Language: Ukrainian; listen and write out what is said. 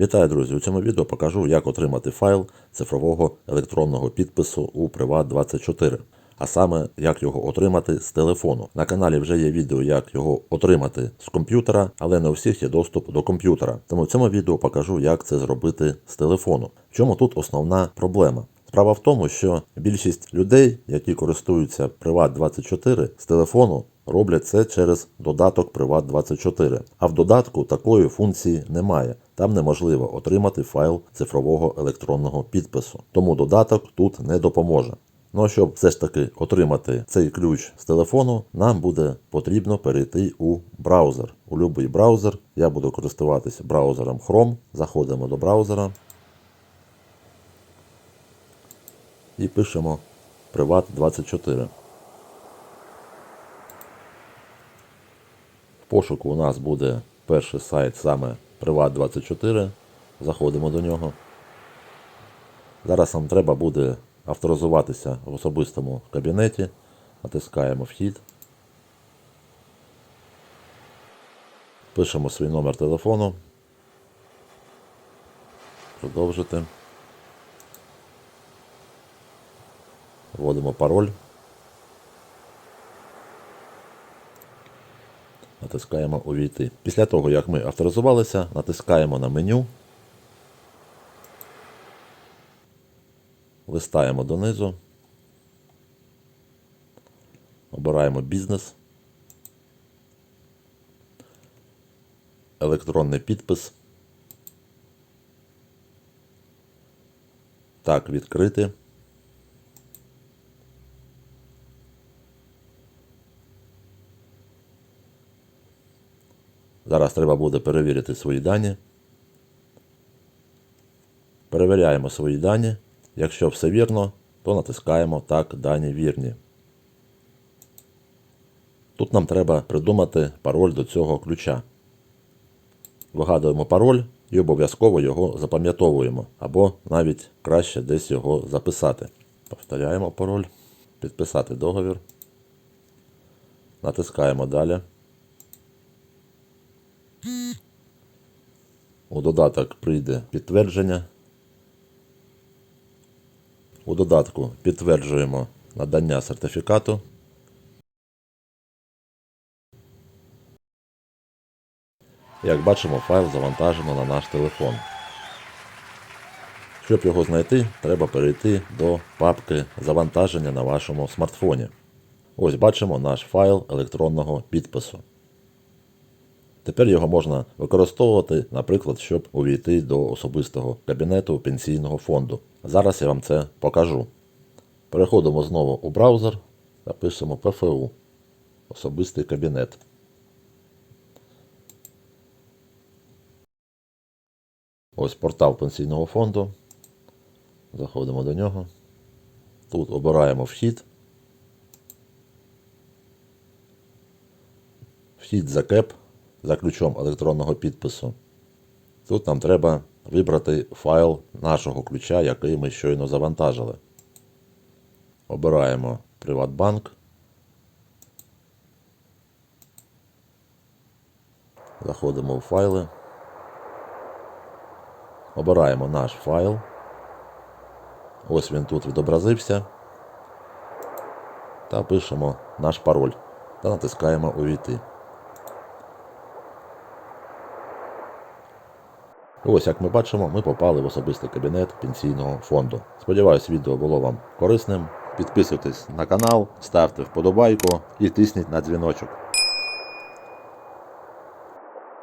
Вітаю, друзі! У цьому відео покажу, як отримати файл цифрового електронного підпису у Privat24. А саме, як його отримати з телефону. На каналі вже є відео, як його отримати з комп'ютера, але не у всіх є доступ до комп'ютера. Тому в цьому відео покажу, як це зробити з телефону. В чому тут основна проблема? Справа в тому, що більшість людей, які користуються Privat24 з телефону, роблять це через додаток Privat24. А в додатку такої функції немає. Там неможливо отримати файл цифрового електронного підпису. Тому додаток тут не допоможе. Ну а щоб все ж таки отримати цей ключ з телефону, нам буде потрібно перейти у браузер. У будь-який браузер. Я буду користуватися браузером Chrome. Заходимо до браузера. і пишемо Privat24. В пошуку у нас буде перший сайт саме Privat24. Заходимо до нього. Зараз нам треба буде авторизуватися в особистому кабінеті. Натискаємо Вхід. Пишемо свій номер телефону. Продовжити. Вводимо пароль. Натискаємо Увійти. Після того, як ми авторизувалися, натискаємо на меню. Листаємо донизу. Обираємо бізнес. Електронний підпис. Так, відкрити. Зараз треба буде перевірити свої дані. Перевіряємо свої дані. Якщо все вірно, то натискаємо Так, дані вірні. Тут нам треба придумати пароль до цього ключа. Вигадуємо пароль і обов'язково його запам'ятовуємо, або навіть краще десь його записати. Повторяємо пароль, підписати договір. Натискаємо далі. У додаток прийде підтвердження. У додатку підтверджуємо надання сертифікату. Як бачимо, файл завантажено на наш телефон. Щоб його знайти, треба перейти до папки завантаження на вашому смартфоні. Ось бачимо наш файл електронного підпису. Тепер його можна використовувати, наприклад, щоб увійти до особистого кабінету пенсійного фонду. Зараз я вам це покажу. Переходимо знову у браузер та пишемо ПФУ. Особистий кабінет. Ось портал пенсійного фонду. Заходимо до нього. Тут обираємо вхід. Вхід за КЕП за ключом електронного підпису. Тут нам треба вибрати файл нашого ключа, який ми щойно завантажили. Обираємо Приватбанк. Заходимо в файли. Обираємо наш файл. Ось він тут відобразився. Та пишемо наш пароль та натискаємо Увійти. Ось, як ми бачимо, ми попали в особистий кабінет пенсійного фонду. Сподіваюсь, відео було вам корисним. Підписуйтесь на канал, ставте вподобайку і тисніть на дзвіночок.